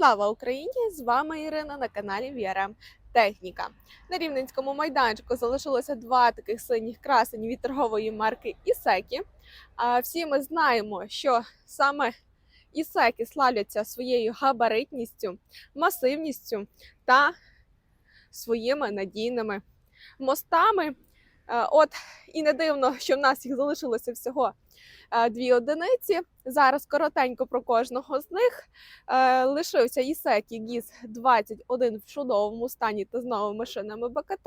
Слава Україні! З вами Ірина на каналі VRM Техніка. На рівненському майданчику залишилося два таких синіх красені від торгової марки Ісекі. А всі ми знаємо, що саме Ісекі славляться своєю габаритністю, масивністю та своїми надійними мостами. От і не дивно, що в нас їх залишилося всього дві одиниці. Зараз коротенько про кожного з них. Е, лишився Ісекі ГІС 21 в чудовому стані та з новими шинами БКТ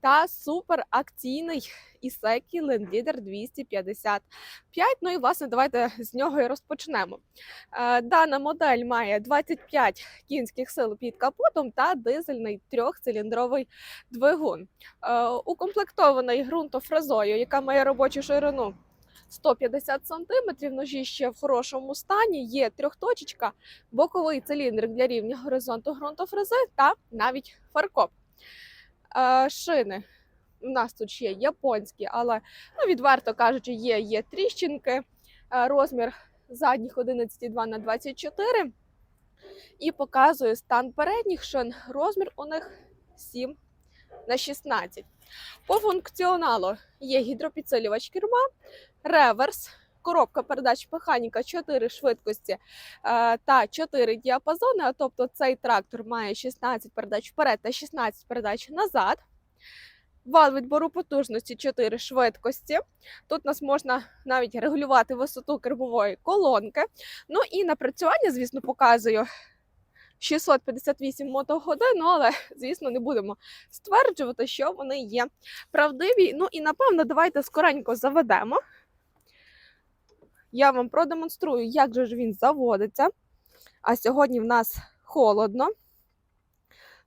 та суперакційний Ісекі Лендлідер 255. Ну і власне давайте з нього і розпочнемо. Е, дана модель має 25 кінських сил під капотом та дизельний трьохциліндровий двигун. Е, укомплектований ґрунтофрезою, яка має робочу ширину 150 см, ножі ще в хорошому стані, є трьохточечка, боковий циліндрик для рівня горизонту ґрунтофрези та навіть фаркоп. Е, шини у нас тут ще японські, але ну, відверто кажучи, є, є тріщинки. Е, розмір задніх 11,2 на 24 і показує стан передніх шин. Розмір у них 7 на 16. По функціоналу є гідропідсилювач керма, реверс, коробка передач механіка 4 швидкості е, та 4 діапазони. А тобто цей трактор має 16 передач вперед та 16 передач назад. Вал відбору потужності 4 швидкості. Тут нас можна навіть регулювати висоту кермової колонки. Ну і напрацювання, звісно, показую 658 мотогодин, ну, але, звісно, не будемо стверджувати, що вони є правдиві. Ну і напевно, давайте скоренько заведемо. Я вам продемонструю, як же ж він заводиться. А сьогодні в нас холодно,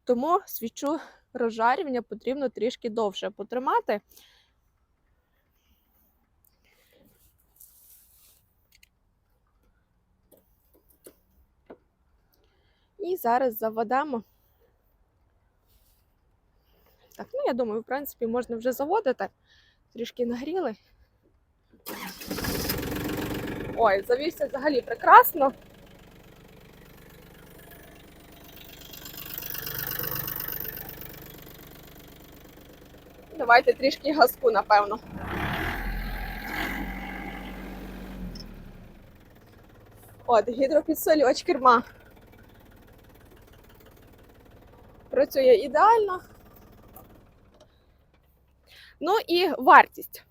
тому свічу розжарювання потрібно трішки довше потримати. І зараз заведемо. Так, ну я думаю, в принципі, можна вже заводити. Трішки нагріли. Ой, завівся взагалі прекрасно. Давайте трішки газку, напевно. От, гідропідсилювач керма. Працює ідеально. Ну і вартість.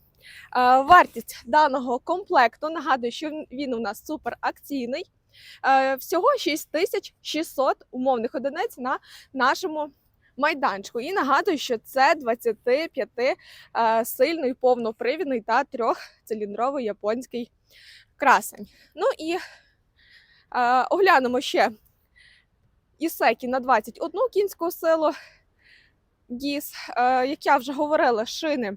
Е, Вартість даного комплекту. Нагадую, що він- у нас суперакційний. Е, Всього 6600 умовних одиниць на нашому майданчику. І нагадую, що це 25 е, сильний повнопривідний та трьохциліндровий японський красень. Ну і оглянемо ще Ісекі на 21 кінську силу. ГІС, е, як я вже говорила, шини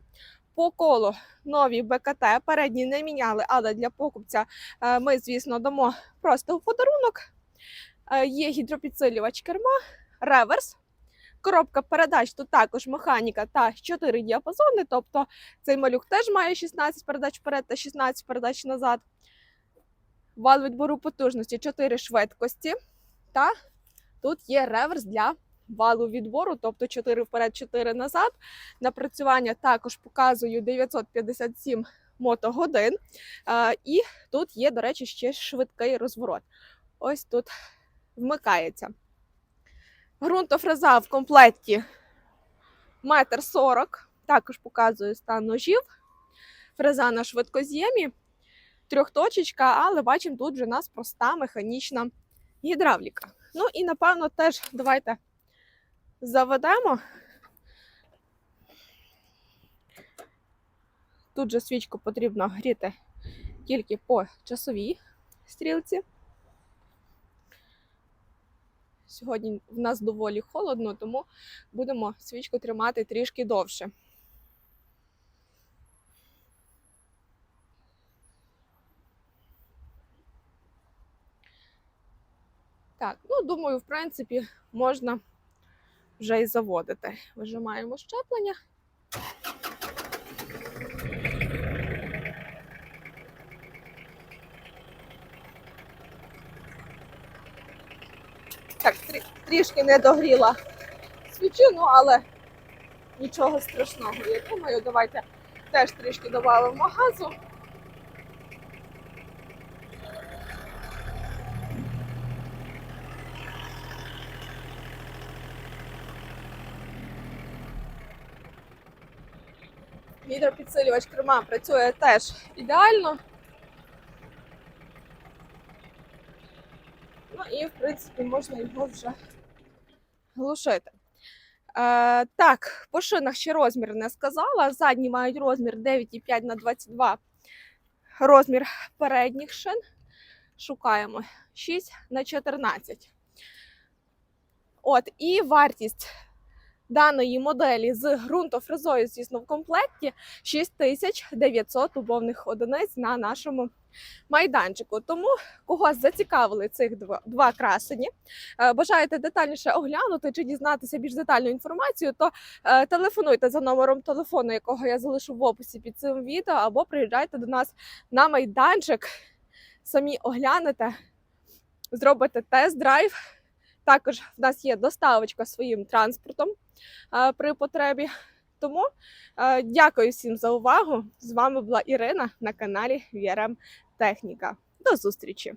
по колу нові БКТ. Передні не міняли, але для покупця е, ми, звісно, дамо просто в подарунок. Е, Є гідропідсилювач керма, реверс. Коробка передач тут також механіка та 4 діапазони. Тобто цей малюк теж має 16 передач вперед та 16 передач назад. Вал відбору потужності 4 швидкості. Та тут є реверс для валу відбору, тобто 4 вперед, 4 назад. Напрацювання також показую 957 мотогодин. І тут є, до речі, ще швидкий розворот. Ось тут вмикається. Грунтофреза в комплекті 1,40 м. Також показую стан ножів. Фреза на швидкоз'ємі, трьохточечка, але бачимо, тут вже у нас проста механічна гідравліка. Ну і напевно теж давайте заведемо. Тут же свічку потрібно гріти тільки по часовій стрілці. Сьогодні в нас доволі холодно, тому будемо свічку тримати трішки довше. Так, ну думаю, в принципі, можна вже і заводити. Вижимаємо щеплення. Так, трі- трішки не догріла свічу, ну але нічого страшного. Я думаю, давайте теж трішки додамо газу. Гідропідсилювач керма працює теж ідеально. Ну і, в принципі, можна його вже глушити. Е, так, по шинах ще розмір не сказала. Задні мають розмір 9,5 на 22 розмір передніх шин. Шукаємо 6 на 14. От, і вартість даної моделі з ґрунтофрезою, звісно, в комплекті 6900 умовних одиниць на нашому майданчику. Тому когось зацікавили цих два, два красені, е, бажаєте детальніше оглянути чи дізнатися більш детальну інформацію, то е, телефонуйте за номером телефону, якого я залишу в описі під цим відео, або приїжджайте до нас на майданчик, самі оглянете, зробите тест-драйв. Також в нас є доставочка своїм транспортом при потребі. Тому дякую всім за увагу. З вами була Ірина на каналі VRM Техніка. До зустрічі!